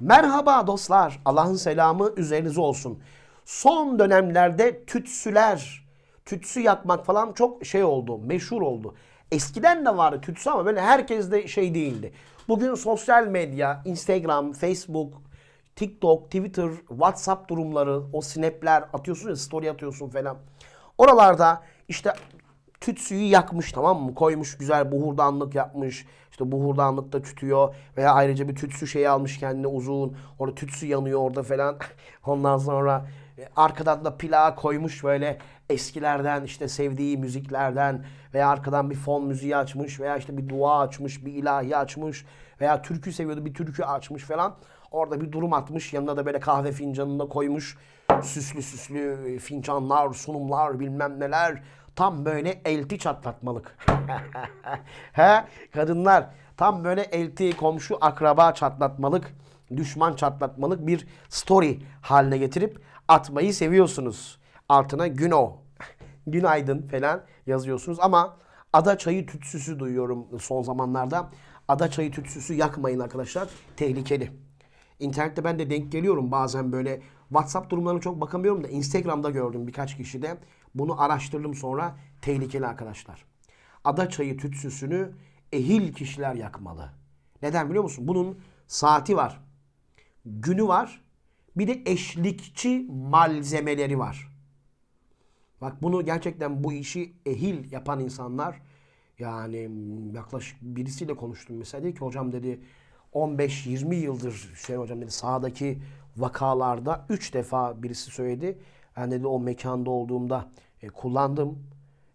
Merhaba dostlar. Allah'ın selamı üzerinize olsun. Son dönemlerde tütsüler, tütsü yakmak falan çok şey oldu, meşhur oldu. Eskiden de vardı tütsü ama böyle herkes de şey değildi. Bugün sosyal medya, Instagram, Facebook, TikTok, Twitter, WhatsApp durumları, o snapler atıyorsun ya, story atıyorsun falan. Oralarda işte tütsüyü yakmış tamam mı? Koymuş güzel buhurdanlık yapmış. İşte buhurdanlıkta tütüyor veya ayrıca bir tütsü şeyi almış kendine uzun. Orada tütsü yanıyor orada falan. Ondan sonra e, arkadan da plağa koymuş böyle eskilerden işte sevdiği müziklerden veya arkadan bir fon müziği açmış veya işte bir dua açmış, bir ilahi açmış veya türkü seviyordu bir türkü açmış falan. Orada bir durum atmış. Yanına da böyle kahve fincanını da koymuş. Süslü süslü fincanlar, sunumlar bilmem neler. Tam böyle elti çatlatmalık. He kadınlar tam böyle elti komşu akraba çatlatmalık, düşman çatlatmalık bir story haline getirip atmayı seviyorsunuz. Altına güno, günaydın falan yazıyorsunuz ama ada çayı tütsüsü duyuyorum son zamanlarda. Ada çayı tütsüsü yakmayın arkadaşlar. Tehlikeli. İnternette ben de denk geliyorum bazen böyle WhatsApp durumlarına çok bakamıyorum da Instagram'da gördüm birkaç kişi de. Bunu araştırdım sonra tehlikeli arkadaşlar. Ada çayı tütsüsünü ehil kişiler yakmalı. Neden biliyor musun? Bunun saati var. Günü var. Bir de eşlikçi malzemeleri var. Bak bunu gerçekten bu işi ehil yapan insanlar yani yaklaşık birisiyle konuştum mesela dedi ki hocam dedi 15-20 yıldır Hüseyin hocam dedi sahadaki vakalarda 3 defa birisi söyledi. Ben dedi o mekanda olduğumda e, kullandım.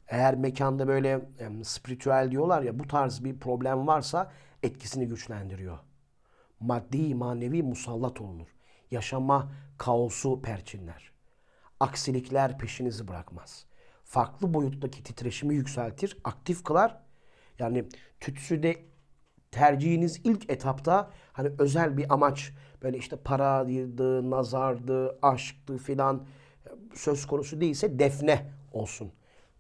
Eğer mekanda böyle e, spiritüel diyorlar ya bu tarz bir problem varsa etkisini güçlendiriyor. Maddi manevi musallat olunur. Yaşama kaosu perçinler. Aksilikler peşinizi bırakmaz. Farklı boyuttaki titreşimi yükseltir, aktif kılar. Yani tütsüde tercihiniz ilk etapta hani özel bir amaç böyle işte paraydı, nazardı, aşktı filan söz konusu değilse defne olsun.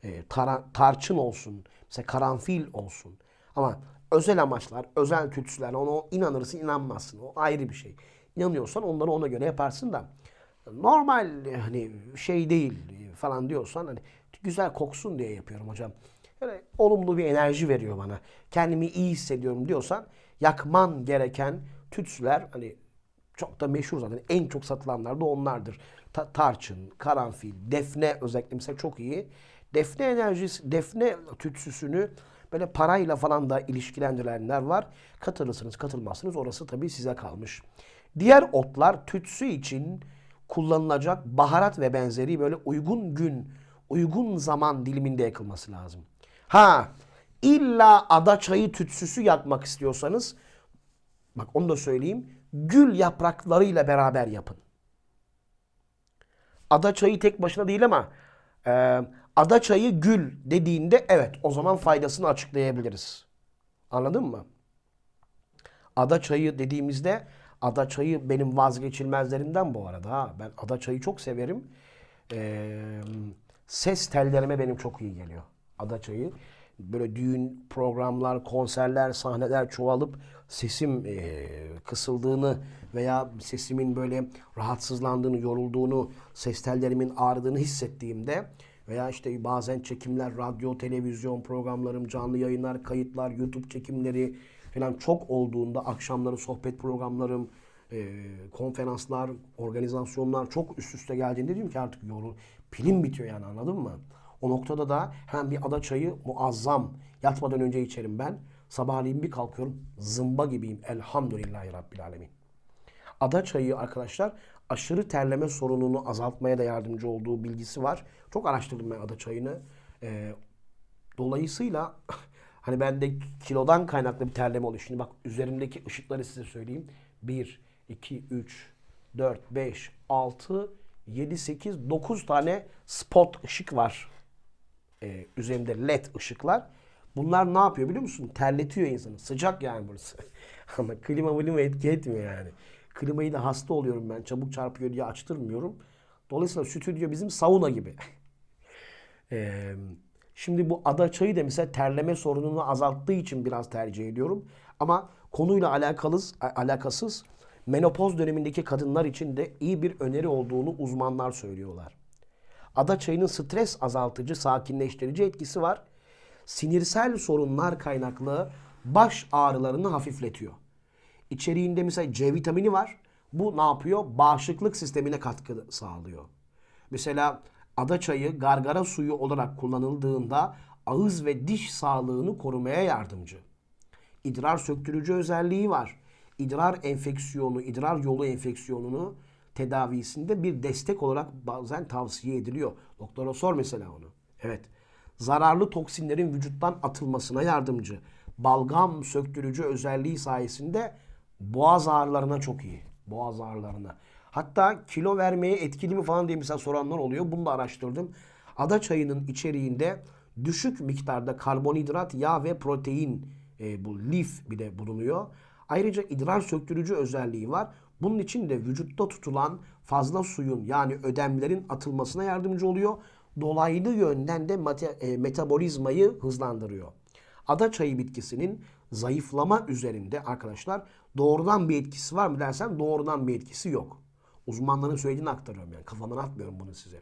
E, tara- tarçın olsun. Mesela karanfil olsun. Ama özel amaçlar, özel tütsüler ona inanırsın inanmazsın. O ayrı bir şey. İnanıyorsan onları ona göre yaparsın da normal hani şey değil falan diyorsan hani güzel koksun diye yapıyorum hocam. Yani olumlu bir enerji veriyor bana. Kendimi iyi hissediyorum diyorsan yakman gereken tütsüler hani çok da meşhur zaten. En çok satılanlar da onlardır. Ta- tarçın, karanfil, defne özellikle mesela çok iyi. Defne enerjisi, defne tütsüsünü böyle parayla falan da ilişkilendirenler var. Katılırsınız, katılmazsınız. Orası tabii size kalmış. Diğer otlar tütsü için kullanılacak baharat ve benzeri böyle uygun gün, uygun zaman diliminde yakılması lazım. Ha, illa ada çayı tütsüsü yakmak istiyorsanız bak onu da söyleyeyim. Gül yapraklarıyla beraber yapın. Ada çayı tek başına değil ama e, ada çayı gül dediğinde evet o zaman faydasını açıklayabiliriz. Anladın mı? Ada çayı dediğimizde ada çayı benim vazgeçilmezlerimden bu arada. Ha. Ben ada çayı çok severim. Ee, ses tellerime benim çok iyi geliyor. Ada çayı. Böyle düğün programlar, konserler, sahneler çoğalıp sesim e, kısıldığını veya sesimin böyle rahatsızlandığını, yorulduğunu, ses tellerimin ağrıdığını hissettiğimde veya işte bazen çekimler, radyo, televizyon programlarım, canlı yayınlar, kayıtlar, YouTube çekimleri falan çok olduğunda akşamları sohbet programlarım, e, konferanslar, organizasyonlar çok üst üste geldiğinde diyorum ki artık yorul, pilim bitiyor yani anladın mı? O noktada da hem bir ada çayı muazzam. Yatmadan önce içerim ben. Sabahleyin bir kalkıyorum zımba gibiyim. Elhamdülillahi Rabbil Alemin. Ada çayı arkadaşlar aşırı terleme sorununu azaltmaya da yardımcı olduğu bilgisi var. Çok araştırdım ben ada çayını. Ee, dolayısıyla hani bende kilodan kaynaklı bir terleme oluyor. Şimdi bak üzerimdeki ışıkları size söyleyeyim. 1, 2, 3, 4, 5, 6, 7, 8, 9 tane spot ışık var. Ee, üzerimde led ışıklar. Bunlar ne yapıyor biliyor musun? Terletiyor insanı. Sıcak yani burası. Ama klima klima etki etmiyor yani. Klimayı da hasta oluyorum ben. Çabuk çarpıyor diye açtırmıyorum. Dolayısıyla stüdyo bizim sauna gibi. Ee, şimdi bu ada çayı da mesela terleme sorununu azalttığı için biraz tercih ediyorum. Ama konuyla alakalı, alakasız menopoz dönemindeki kadınlar için de iyi bir öneri olduğunu uzmanlar söylüyorlar. Ada çayının stres azaltıcı, sakinleştirici etkisi var. Sinirsel sorunlar kaynaklı baş ağrılarını hafifletiyor. İçeriğinde mesela C vitamini var. Bu ne yapıyor? Bağışıklık sistemine katkı sağlıyor. Mesela ada çayı gargara suyu olarak kullanıldığında ağız ve diş sağlığını korumaya yardımcı. İdrar söktürücü özelliği var. İdrar enfeksiyonu, idrar yolu enfeksiyonunu tedavisinde bir destek olarak bazen tavsiye ediliyor. Doktora sor mesela onu. Evet. Zararlı toksinlerin vücuttan atılmasına yardımcı. Balgam söktürücü özelliği sayesinde boğaz ağrılarına çok iyi. Boğaz ağrılarına. Hatta kilo vermeye etkili mi falan diye mesela soranlar oluyor. Bunu da araştırdım. Ada çayının içeriğinde düşük miktarda karbonhidrat, yağ ve protein e, bu lif bir de bulunuyor. Ayrıca idrar söktürücü özelliği var. Bunun için de vücutta tutulan fazla suyun yani ödemlerin atılmasına yardımcı oluyor. Dolaylı yönden de e, metabolizmayı hızlandırıyor. Ada çayı bitkisinin zayıflama üzerinde arkadaşlar doğrudan bir etkisi var mı dersen doğrudan bir etkisi yok. Uzmanların söylediğini aktarıyorum yani kafamdan atmıyorum bunu size.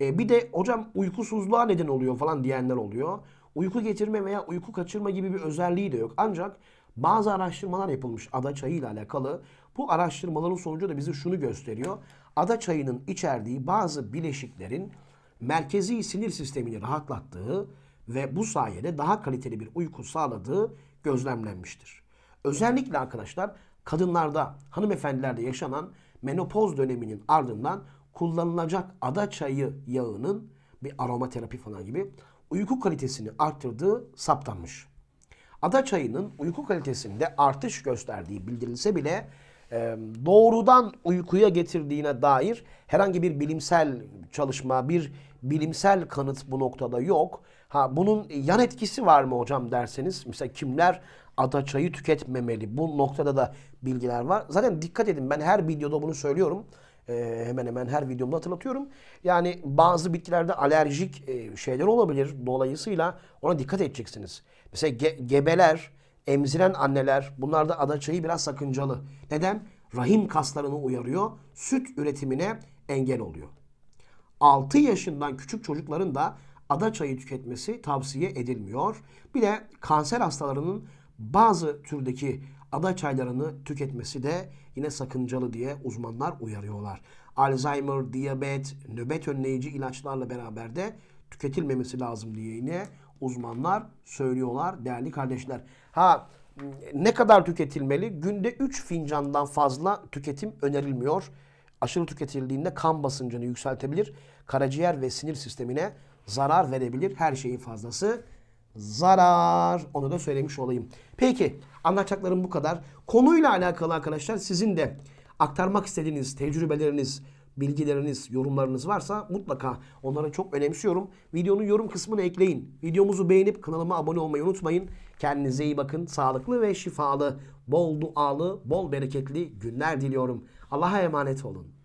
E, bir de hocam uykusuzluğa neden oluyor falan diyenler oluyor. Uyku getirme veya uyku kaçırma gibi bir özelliği de yok. Ancak bazı araştırmalar yapılmış ada çayı ile alakalı. Bu araştırmaların sonucu da bize şunu gösteriyor. Ada çayının içerdiği bazı bileşiklerin merkezi sinir sistemini rahatlattığı ve bu sayede daha kaliteli bir uyku sağladığı gözlemlenmiştir. Özellikle arkadaşlar kadınlarda, hanımefendilerde yaşanan menopoz döneminin ardından kullanılacak ada çayı yağının bir aromaterapi falan gibi uyku kalitesini arttırdığı saptanmış. Ada çayının uyku kalitesinde artış gösterdiği bildirilse bile e, doğrudan uykuya getirdiğine dair herhangi bir bilimsel çalışma, bir bilimsel kanıt bu noktada yok. Ha bunun yan etkisi var mı hocam derseniz mesela kimler ada çayı tüketmemeli? Bu noktada da bilgiler var. Zaten dikkat edin ben her videoda bunu söylüyorum. Ee, hemen hemen her videomda hatırlatıyorum. Yani bazı bitkilerde alerjik e, şeyler olabilir. Dolayısıyla ona dikkat edeceksiniz. Mesela ge- gebeler, emziren anneler bunlarda ada çayı biraz sakıncalı. Neden? Rahim kaslarını uyarıyor. Süt üretimine engel oluyor. 6 yaşından küçük çocukların da ada çayı tüketmesi tavsiye edilmiyor. Bir de kanser hastalarının bazı türdeki ada çaylarını tüketmesi de yine sakıncalı diye uzmanlar uyarıyorlar. Alzheimer, diyabet, nöbet önleyici ilaçlarla beraber de tüketilmemesi lazım diye yine uzmanlar söylüyorlar değerli kardeşler. Ha ne kadar tüketilmeli? Günde 3 fincandan fazla tüketim önerilmiyor. Aşırı tüketildiğinde kan basıncını yükseltebilir. Karaciğer ve sinir sistemine zarar verebilir. Her şeyin fazlası zarar. Onu da söylemiş olayım. Peki anlatacaklarım bu kadar. Konuyla alakalı arkadaşlar sizin de aktarmak istediğiniz tecrübeleriniz, bilgileriniz, yorumlarınız varsa mutlaka onları çok önemsiyorum. Videonun yorum kısmına ekleyin. Videomuzu beğenip kanalıma abone olmayı unutmayın. Kendinize iyi bakın. Sağlıklı ve şifalı, bol dualı, bol bereketli günler diliyorum. Allah'a emanet olun.